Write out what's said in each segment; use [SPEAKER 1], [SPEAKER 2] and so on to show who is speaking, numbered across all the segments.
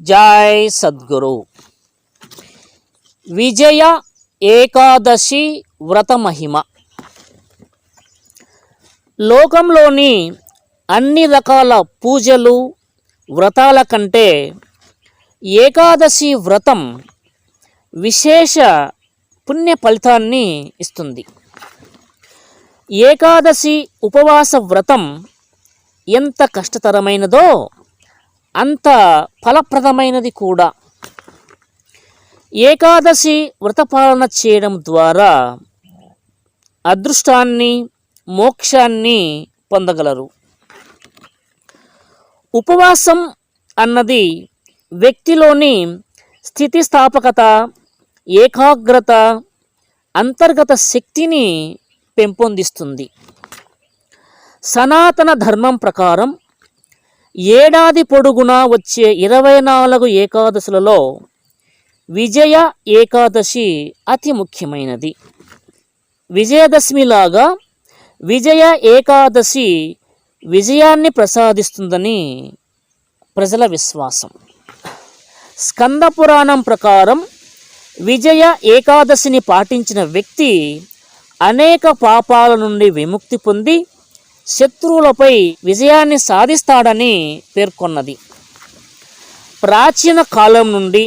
[SPEAKER 1] జై సద్గురు. విజయ ఏకాదశి వ్రత మహిమ. లోకంలోని అన్ని రకాల పూజలు వ్రతాల కంటే ఏకాదశి వ్రతం విశేష పుణ్య ఫలితాన్ని ఇస్తుంది. ఏకాదశి ఉపవాస వ్రతం ఎంత కష్టతరమైనదో అంత ఫలప్రదమైనది కూడా. ఏకాదశి వ్రతపాలన చేయడం ద్వారా అదృష్టాన్ని మోక్షాన్ని పొందగలరు. ఉపవాసం అన్నది వ్యక్తిలోని స్థితిస్థాపకత ఏకాగ్రత అంతర్గత శక్తిని పెంపొందిస్తుంది. సనాతన ధర్మం ప్రకారం ఏడాది పొడుగునా వచ్చే ఇరవై నాలుగు ఏకాదశులలో విజయ ఏకాదశి అతి ముఖ్యమైనది. విజయదశమిలాగా విజయ ఏకాదశి విజయాన్ని ప్రసాదిస్తుందని ప్రజల విశ్వాసం. స్కంద పురాణం ప్రకారం విజయ ఏకాదశిని పాటించిన వ్యక్తి అనేక పాపాల నుండి విముక్తి పొంది శత్రువులపై విజయాన్ని సాధిస్తాడని పేర్కొన్నది. ప్రాచీన కాలం నుండి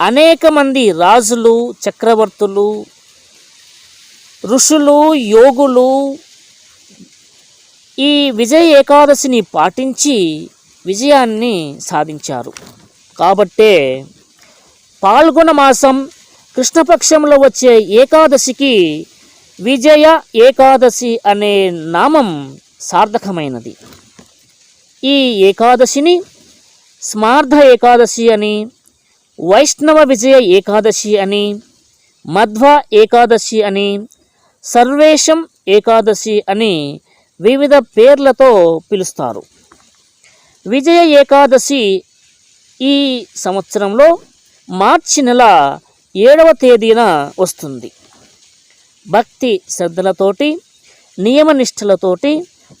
[SPEAKER 1] అనేక మంది రాజులు చక్రవర్తులు ఋషులు యోగులు ఈ విజయ ఏకాదశిని పాటించి విజయాన్ని సాధించారు. కాబట్టే పాల్గొన మాసం కృష్ణపక్షంలో వచ్చే ఏకాదశికి విజయ ఏకాదశి అనే నామం సార్థకమైనది. ఈ ఏకాదశిని స్మార్థ ఏకాదశి అని వైష్ణవ విజయ ఏకాదశి అని మధ్వ ఏకాదశి అని సర్వేశం ఏకాదశి అని వివిధ పేర్లతో పిలుస్తారు. విజయ ఏకాదశి ఈ సంవత్సరంలో మార్చి నెల ఏడవ తేదీన వస్తుంది. భక్తి శ్రద్ధలతోటి నియమనిష్టలతోటి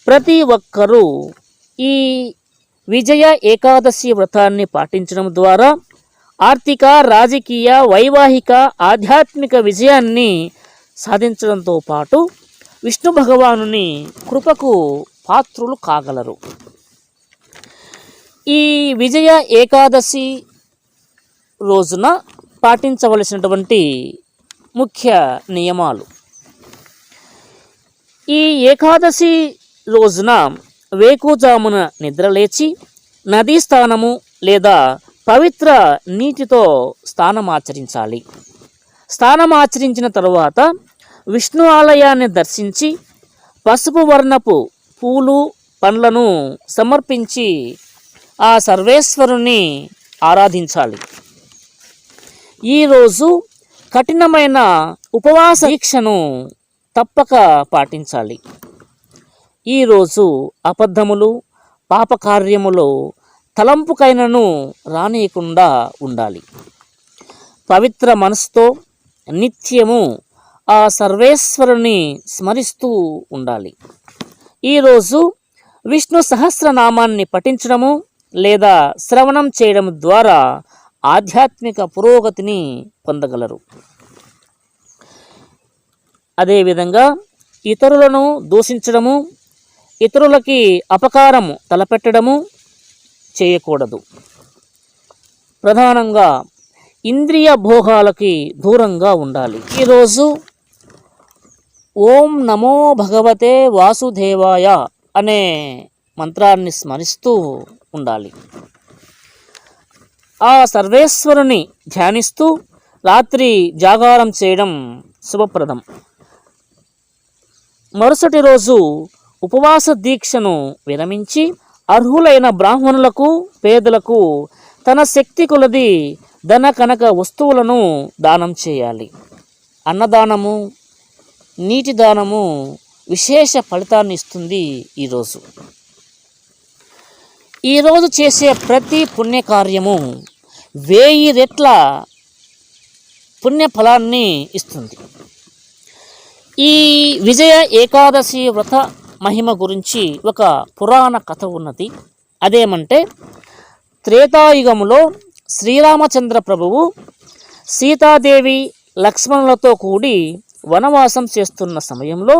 [SPEAKER 1] ప్రతి ఒక్కరూ ఈ విజయ ఏకాదశి వ్రతాన్ని పాటించడం ద్వారా ఆర్థిక రాజకీయ వైవాహిక ఆధ్యాత్మిక విజయాన్ని సాధించడంతో పాటు విష్ణు భగవానుని కృపకు పాత్రులు కాగలరు. ఈ విజయ ఏకాదశి రోజున పాటించవలసినటువంటి ముఖ్య నియమాలు. ఈ ఏకాదశి రోజున వేకుజామున నిద్రలేచి నదీ స్నానము లేదా పవిత్ర నీటితో స్నానమాచరించాలి. స్నానమాచరించిన తరువాత విష్ణు ఆలయాన్ని దర్శించి పసుపు వర్ణపు పూలు పండ్లను సమర్పించి ఆ సర్వేశ్వరుని ఆరాధించాలి. ఈరోజు కఠినమైన ఉపవాస దీక్షను తప్పక పాటించాలి. ఈరోజు అబద్ధములు పాపకార్యములో తలంపుకైనను రానియకుండా ఉండాలి. పవిత్ర మనసుతో నిత్యము ఆ సర్వేశ్వరుని స్మరిస్తూ ఉండాలి. ఈరోజు విష్ణు సహస్రనామాన్ని పఠించడము లేదా శ్రవణం చేయడం ద్వారా ఆధ్యాత్మిక పురోగతిని పొందగలరు. అదేవిధంగా ఇతరులను దూషించడము ఇతరులకి అపకారము తలపెట్టడము చేయకూడదు. ప్రధానంగా ఇంద్రియ భోగాలకి దూరంగా ఉండాలి. ఈరోజు ఓం నమో భగవతే వాసుదేవాయ అనే మంత్రాన్ని స్మరిస్తూ ఉండాలి. ఆ సర్వేశ్వరుని ధ్యానిస్తూ రాత్రి జాగారం చేయడం శుభప్రదం. మరుసటి రోజు ఉపవాస దీక్షను విరమించి అర్హులైన బ్రాహ్మణులకు పేదలకు తన శక్తి కొలది ధన కనక వస్తువులను దానం చేయాలి. అన్నదానము నీటి దానము విశేష ఫలితాన్ని ఇస్తుంది ఈరోజు ఈరోజు చేసే ప్రతి పుణ్యకార్యము వేయి రెట్ల పుణ్యఫలాన్ని ఇస్తుంది. ఈ విజయ ఏకాదశి వ్రత మహిమ గురించి ఒక పురాణ కథ ఉన్నది. అదేమంటే త్రేతాయుగములో శ్రీరామచంద్ర ప్రభువు సీతాదేవి లక్ష్మణులతో కూడి వనవాసం చేస్తున్న సమయంలో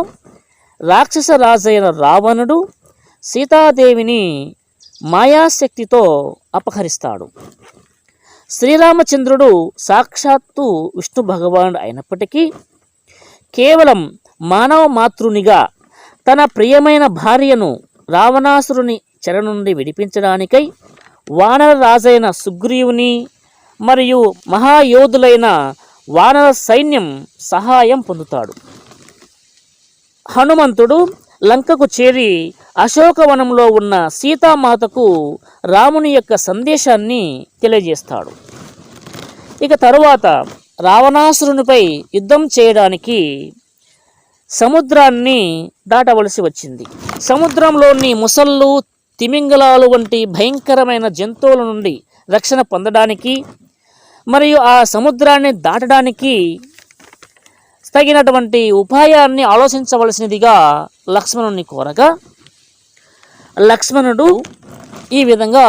[SPEAKER 1] రాక్షస రాజైన రావణుడు సీతాదేవిని మాయాశక్తితో అపహరిస్తాడు. శ్రీరామచంద్రుడు సాక్షాత్తు విష్ణు భగవానుడు అయినప్పటికీ కేవలం మానవ మాతృనిగా తన ప్రియమైన భార్యను రావణాసురుని చెర నుండి విడిపించడానికై వానర రాజైన సుగ్రీవుని మరియు మహాయోధులైన వానర సైన్యం సహాయం పొందుతాడు. హనుమంతుడు లంకకు చేరి అశోకవనంలో ఉన్న సీతామాతకు రాముని యొక్క సందేశాన్ని తెలియజేస్తాడు. ఇక తరువాత రావణాసురునిపై యుద్ధం చేయడానికి సముద్రాన్ని దాటవలసి వచ్చింది. సముద్రంలోని ముసళ్ళు తిమింగలాలు వంటి భయంకరమైన జంతువుల నుండి రక్షణ పొందడానికి మరియు ఆ సముద్రాన్ని దాటడానికి తగినటువంటి ఉపాయాన్ని ఆలోచించవలసినదిగా లక్ష్మణుని కోరగా లక్ష్మణుడు ఈ విధంగా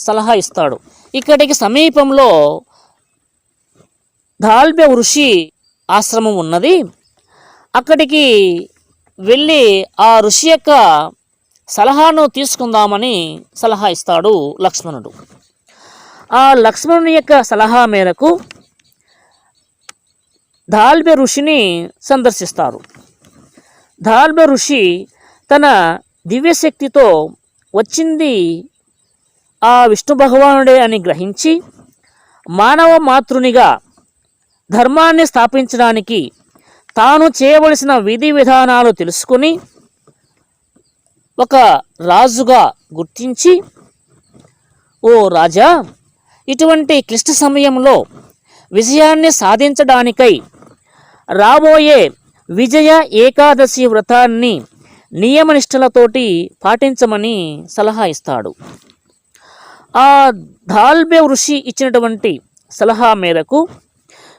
[SPEAKER 1] సలహా ఇస్తాడు. ఇక్కడికి సమీపంలో దాల్బ్య ఋషి ఆశ్రమం ఉన్నది. అక్కడికి వెళ్ళి ఆ ఋషి యొక్క సలహాను తీసుకుందామని సలహా ఇస్తాడు లక్ష్మణుడు. ఆ లక్ష్మణుని యొక్క సలహా మేరకు దాల్బె ఋషిని సందర్శిస్తారు. దాల్బె ఋషి తన దివ్యశక్తితో వచ్చింది. ఆ విష్ణు భగవానుడే అని గ్రహించి మానవ మాతృనిగా ధర్మాన్ని స్థాపించడానికి తాను చేయవలసిన విధి విధానాలు తెలుసుకుని ఒక రాజుగా గుర్తించి ఓ రాజా ఇటువంటి క్లిష్ట సమయంలో విజయాన్ని సాధించడానికై రాబోయే విజయ ఏకాదశి వ్రతాన్ని నియమనిష్టలతోటి పాటించమని సలహా ఇస్తాడు. ఆ దాల్బె ఋషి ఇచ్చినటువంటి సలహా మేరకు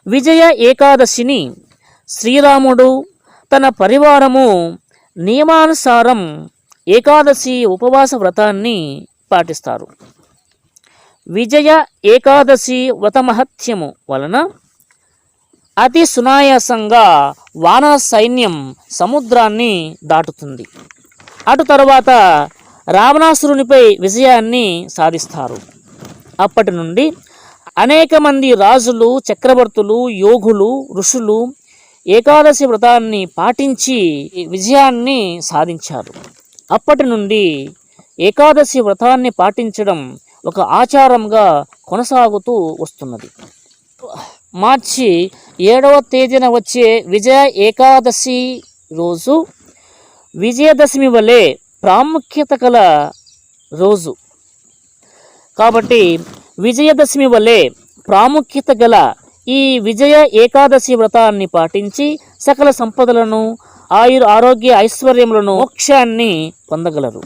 [SPEAKER 1] విజయ ఏకాదశిని శ్రీరాముడు తన పరివారము నియమానుసారం ఏకాదశి ఉపవాస వ్రతాన్ని పాటిస్తారు. విజయ ఏకాదశి వ్రతమహత్యము వలన అతి సునాయాసంగా వానర సైన్యం సముద్రాన్ని దాటుతుంది. అటు తర్వాత రావణాసురునిపై విజయాన్ని సాధిస్తారు. అప్పటి నుండి అనేక మంది రాజులు చక్రవర్తులు యోగులు ఋషులు ఏకాదశి వ్రతాన్ని పాటించి విజయాన్ని సాధించారు. అప్పటి నుండి ఏకాదశి వ్రతాన్ని పాటించడం ఒక ఆచారంగా కొనసాగుతూ వస్తున్నది. మార్చి ఏడవ తేదీన వచ్చే విజయ ఏకాదశి రోజు విజయదశమి వలె ప్రాముఖ్యత గల రోజు. కాబట్టి విజయదశమి వలె ప్రాముఖ్యత గల ఈ విజయ ఏకాదశి వ్రతాన్ని పాటించి సకల సంపదలను ఆయుర్ ఆరోగ్య ఐశ్వర్యములను మోక్షాన్ని పొందగలరు.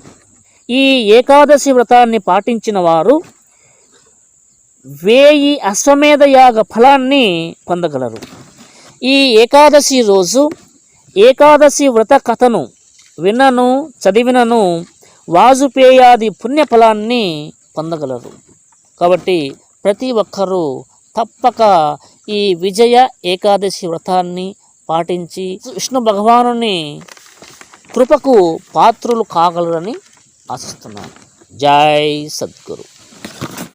[SPEAKER 1] ఈ ఏకాదశి వ్రతాన్ని పాటించిన వారు వేయి అశ్వమేధ యాగ ఫలాన్ని పొందగలరు. ఈ ఏకాదశి రోజు ఏకాదశి వ్రత కథను విన్నను చదివినను వాజుపేయాది పుణ్యఫలాన్ని పొందగలరు. కాబట్టి ప్రతి ఒక్కరూ తప్పక ఈ విజయ ఏకాదశి వ్రతాన్ని పాటించి విష్ణు భగవానుని కృపకు పాత్రులు కాగలరని ఆశిస్తున్నాను. జై సద్గురు.